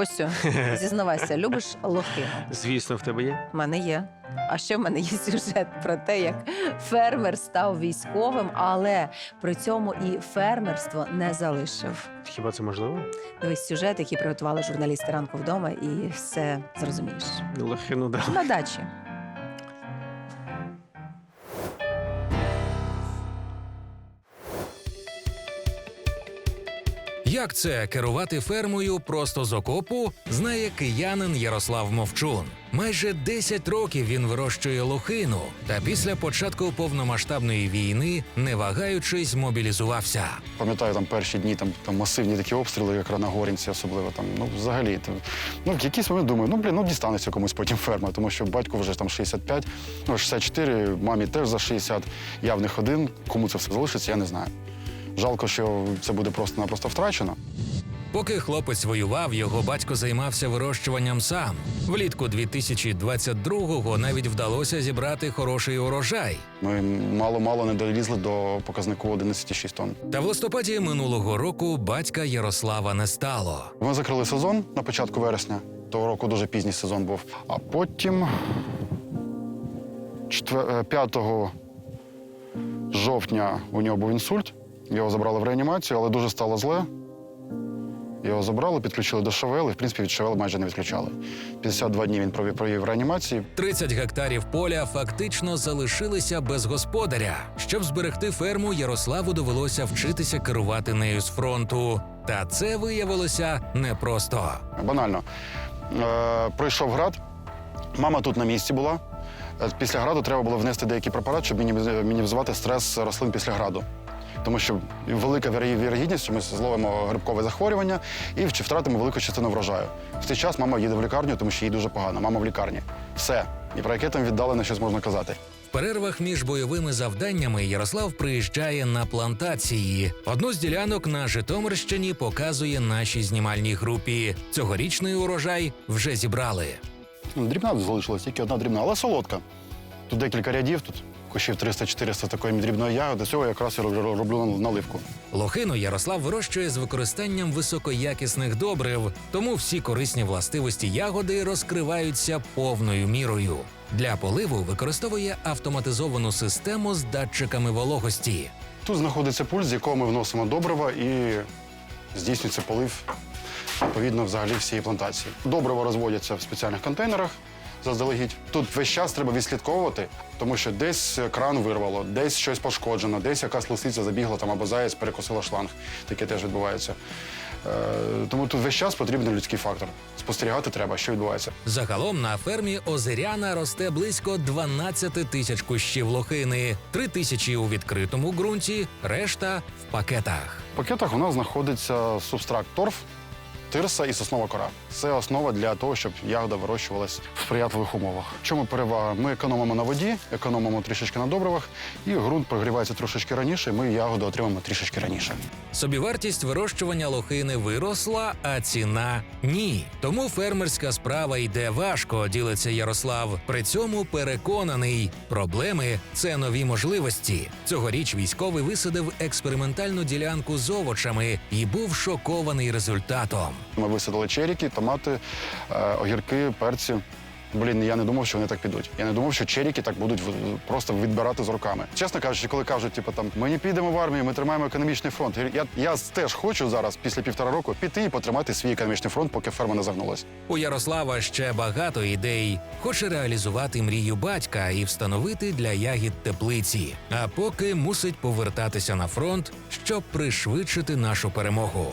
Костю, зізнавайся, любиш лохину? Звісно, в тебе є. У мене є. А ще в мене є сюжет про те, як фермер став військовим, але при цьому і фермерство не залишив. Хіба це можливо? Дивись сюжет, який приготували журналісти ранку вдома, і все зрозумієш. Лохину да. На дачі. Як це керувати фермою просто з окопу, знає киянин Ярослав Мовчун. Майже 10 років він вирощує лохину, та після початку повномасштабної війни, не вагаючись, мобілізувався. Пам'ятаю там перші дні, там, там масивні такі обстріли, як на Горінці, особливо там. Ну, взагалі, там, ну, в якийсь момент думаю, ну блін, ну дістанеться комусь потім ферма, тому що батько вже там 65, ну 64, мамі теж за 60, я в них один. Кому це все залишиться, я не знаю. Жалко, що це буде просто-напросто втрачено. Поки хлопець воював, його батько займався вирощуванням сам. Влітку 2022-го навіть вдалося зібрати хороший урожай. Ми мало-мало не долізли до показнику 11,6 тонн. Та в листопаді минулого року батька Ярослава не стало. Ми закрили сезон на початку вересня. Того року дуже пізній сезон був. А потім четвер- е, 5 жовтня у нього був інсульт. Його забрали в реанімацію, але дуже стало зле. Його забрали, підключили до ШВЛ, і в принципі від ШВЛ майже не відключали. 52 дні він провів, провів реанімації. 30 гектарів поля фактично залишилися без господаря. Щоб зберегти ферму, Ярославу довелося вчитися керувати нею з фронту. Та це виявилося непросто. Банально. Е, пройшов град. Мама тут на місці була. Е, Після граду треба було внести деякий препарат, щоб мініміз- мінімізувати стрес рослин після граду. Тому що велика вірогідність, що ми зловимо грибкове захворювання і вч- втратимо велику частину врожаю. В цей час мама їде в лікарню, тому що їй дуже погано. Мама в лікарні. Все. І про яке там віддалене щось можна казати. В перервах між бойовими завданнями Ярослав приїжджає на плантації. Одну з ділянок на Житомирщині показує нашій знімальній групі. Цьогорічний урожай вже зібрали. Дрібна залишилась, тільки одна дрібна, але солодка. Тут декілька рядів, тут кущів 300-400 такої дрібної ягоди. Цього якраз я роблю, наливку. Лохину Ярослав вирощує з використанням високоякісних добрив, тому всі корисні властивості ягоди розкриваються повною мірою. Для поливу використовує автоматизовану систему з датчиками вологості. Тут знаходиться пульт, з якого ми вносимо добрива і здійснюється полив відповідно взагалі всієї плантації. Добрива розводяться в спеціальних контейнерах заздалегідь. Тут весь час треба відслідковувати, тому що десь кран вирвало, десь щось пошкоджено, десь якась лисиця забігла там або заяць перекосила шланг. Таке теж відбувається. Е, тому тут весь час потрібен людський фактор. Спостерігати треба, що відбувається. Загалом на фермі Озеряна росте близько 12 тисяч кущів лохини, 3 тисячі у відкритому ґрунті, решта в пакетах. В пакетах у нас знаходиться субстракт торф, тирса і соснова кора. Це основа для того, щоб ягода вирощувалась в сприятливих умовах. Чому перевага? Ми економимо на воді, економимо трішечки на добривах, і ґрунт прогрівається трошечки раніше. Ми ягоду отримаємо трішечки раніше. Собівартість вирощування лохини виросла, а ціна ні. Тому фермерська справа йде важко, ділиться Ярослав. При цьому переконаний, проблеми це нові можливості. Цьогоріч військовий висадив експериментальну ділянку з овочами і був шокований результатом. Ми висадили черіки, томати, е, огірки, перці. Блін, я не думав, що вони так підуть. Я не думав, що черіки так будуть просто відбирати з руками. Чесно кажучи, коли кажуть, типу там ми не підемо в армію, ми тримаємо економічний фронт. Я, я теж хочу зараз, після півтора року, піти і потримати свій економічний фронт, поки ферма не загнулась. У Ярослава ще багато ідей. Хоче реалізувати мрію батька і встановити для ягід теплиці. А поки мусить повертатися на фронт, щоб пришвидшити нашу перемогу.